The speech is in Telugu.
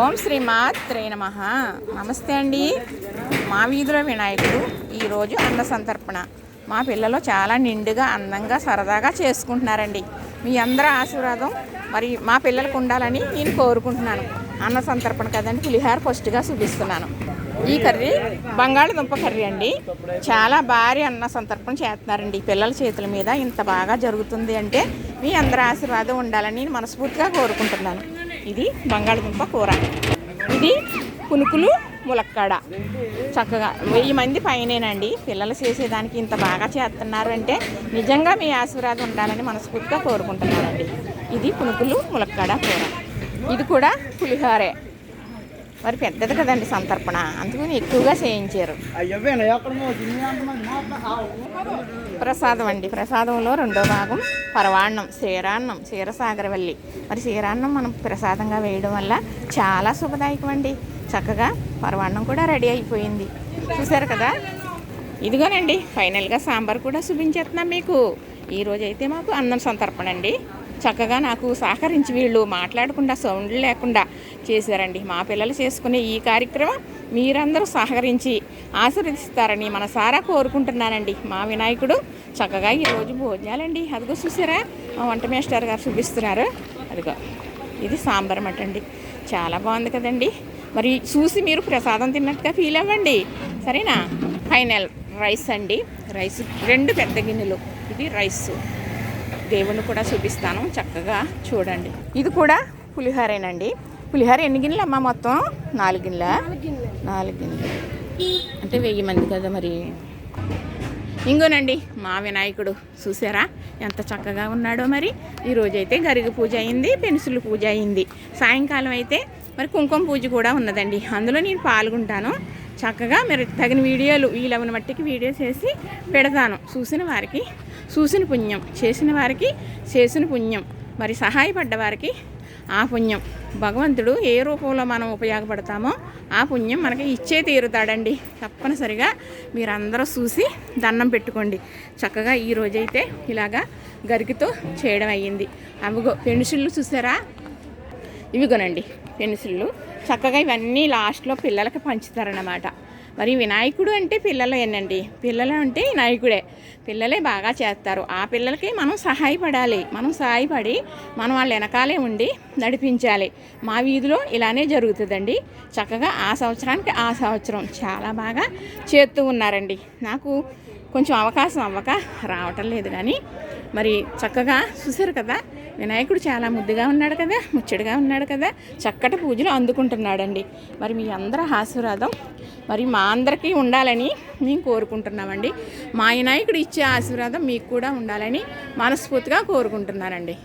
ఓం శ్రీ మాత్రే నమ. నమస్తే అండి. మా వీధిలో వినాయకుడు ఈరోజు అన్న సంతర్పణ. మా పిల్లలు చాలా నిండుగా అందంగా సరదాగా చేసుకుంటున్నారండి. మీ అందరి ఆశీర్వాదం మరి మా పిల్లలకు ఉండాలని నేను కోరుకుంటున్నాను. అన్న సంతర్పణ కదండి పులిహార ఫస్ట్గా చూపిస్తున్నాను. ఈ కర్రీ బంగాళదుంప కర్రీ అండి. చాలా భారీ అన్న సంతర్పణ చేస్తున్నారండి. పిల్లల చేతుల మీద ఇంత బాగా జరుగుతుంది అంటే మీ అందరి ఆశీర్వాదం ఉండాలని నేను మనస్ఫూర్తిగా కోరుకుంటున్నాను. ఇది బంగాళదుంప కూర. ఇది పునుకులు ములక్కాడ. చక్కగా వెయ్యి మంది పైనేనండి. పిల్లలు చేసేదానికి ఇంత బాగా చేస్తున్నారు అంటే నిజంగా మీ ఆశీర్వాదం ఉండాలని మనస్ఫూర్తిగా కోరుకుంటున్నానండి. ఇది పునుకులు ములక్కాడ కూర. ఇది కూడా పులిహోరే. మరి పెద్దది కదండి సంతర్పణ. అందుకని ఎక్కువగా చేయించారు. ప్రసాదం అండి. ప్రసాదంలో రెండో భాగం పరవాన్నం క్షీరాన్నం క్షీరసాగరవల్లి. మరి క్షీరాన్నం మనం ప్రసాదంగా వేయడం వల్ల చాలా శుభదాయకం అండి. చక్కగా పరవాన్నం కూడా రెడీ అయిపోయింది. చూసారు కదా? ఇదిగోనండి ఫైనల్గా సాంబార్ కూడా చూపించేస్తున్నాం మీకు. ఈరోజైతే మాకు అన్నం సంతర్పణ అండి. చక్కగా నాకు సహకరించి వీళ్ళు మాట్లాడకుండా సౌండ్లు లేకుండా చేశారండి. మా పిల్లలు చేసుకునే ఈ కార్యక్రమం మీరందరూ సహకరించి ఆశీర్వదిస్తారని మనసారా కోరుకుంటున్నానండి. మా వినాయకుడు చక్కగా ఈరోజు భోజనాలండి. అదిగో చూసారా? మా వంట మేస్టర్ గారు చూపిస్తున్నారు. అదిగో ఇది సాంబార్ మట అండి చాలా బాగుంది కదండి. మరి చూసి మీరు ప్రసాదం తిన్నట్టుగా ఫీల్ అవ్వండి. సరేనా? ఫైనల్ రైస్ అండి. రైస్ రెండు పెద్ద గిన్నెలు. ఇది రైస్. దేవుణ్ణి కూడా చూపిస్తాను చక్కగా చూడండి. ఇది కూడా పులిహోరేనండి. పులిహోర ఎన్ని గిన్నెలు అమ్మా మొత్తం? నాలుగు గిన్నెల? నాలుగు గిన్నెలు. అంటే వెయ్యి మంది కదా మరి. ఇంకోనండి మా వినాయకుడు చూసారా? ఎంత చక్కగా ఉన్నాడో మరి. ఈరోజైతే గరిగ పూజ అయింది పెన్సిల్ పూజ అయింది. సాయంకాలం అయితే మరి కుంకుమ పూజ కూడా ఉన్నదండి. అందులో నేను పాల్గొంటాను. చక్కగా మీరు తగిన వీడియోలు వీలవని మట్టికి వీడియో చేసి పెడతాను. చూసిన వారికి చూసిన పుణ్యం చేసిన వారికి చేసిన పుణ్యం మరి సహాయపడ్డ వారికి ఆ పుణ్యం. భగవంతుడు ఏ రూపంలో మనం ఉపయోగపడతామో ఆ పుణ్యం మనకి ఇచ్చే తీరుతాడండి. తప్పనిసరిగా మీరందరూ చూసి దండం పెట్టుకోండి. చక్కగా ఈ రోజైతే ఇలాగా గరికితో చేయడం అయ్యింది. అవిగో పెన్సిళ్ళు చూసారా? ఇవిగోనండి పెన్సిళ్ళు. చక్కగా ఇవన్నీ లాస్ట్లో పిల్లలకి పంచుతారన్నమాట. మరి వినాయకుడు అంటే పిల్లలేనండి పిల్లలు అంటే వినాయకుడే. పిల్లలే బాగా చేస్తారు. ఆ పిల్లలకి మనం సహాయపడాలి. మనం సహాయపడి మనం వాళ్ళ వెనకాలే ఉండి నడిపించాలి. మా వీధిలో ఇలానే జరుగుతుందండి. చక్కగా ఆ సంవత్సరానికి ఆ సంవత్సరం చాలా బాగా చేస్తూ ఉన్నారండి. నాకు కొంచెం అవకాశం అవ్వక రావటం లేదు కానీ మరి చక్కగా చూసారు కదా? వినాయకుడు చాలా ముద్దుగా ఉన్నాడు కదా ముచ్చటగా ఉన్నాడు కదా చక్కటి పూజలు అందుకుంటున్నాడండి. మరి మీ అందరి ఆశీర్వాదం మరి మా అందరికీ ఉండాలని మేము కోరుకుంటున్నామండి. మా వినాయకుడు ఇచ్చే ఆశీర్వాదం మీకు కూడా ఉండాలని మనస్ఫూర్తిగా కోరుకుంటున్నానండి.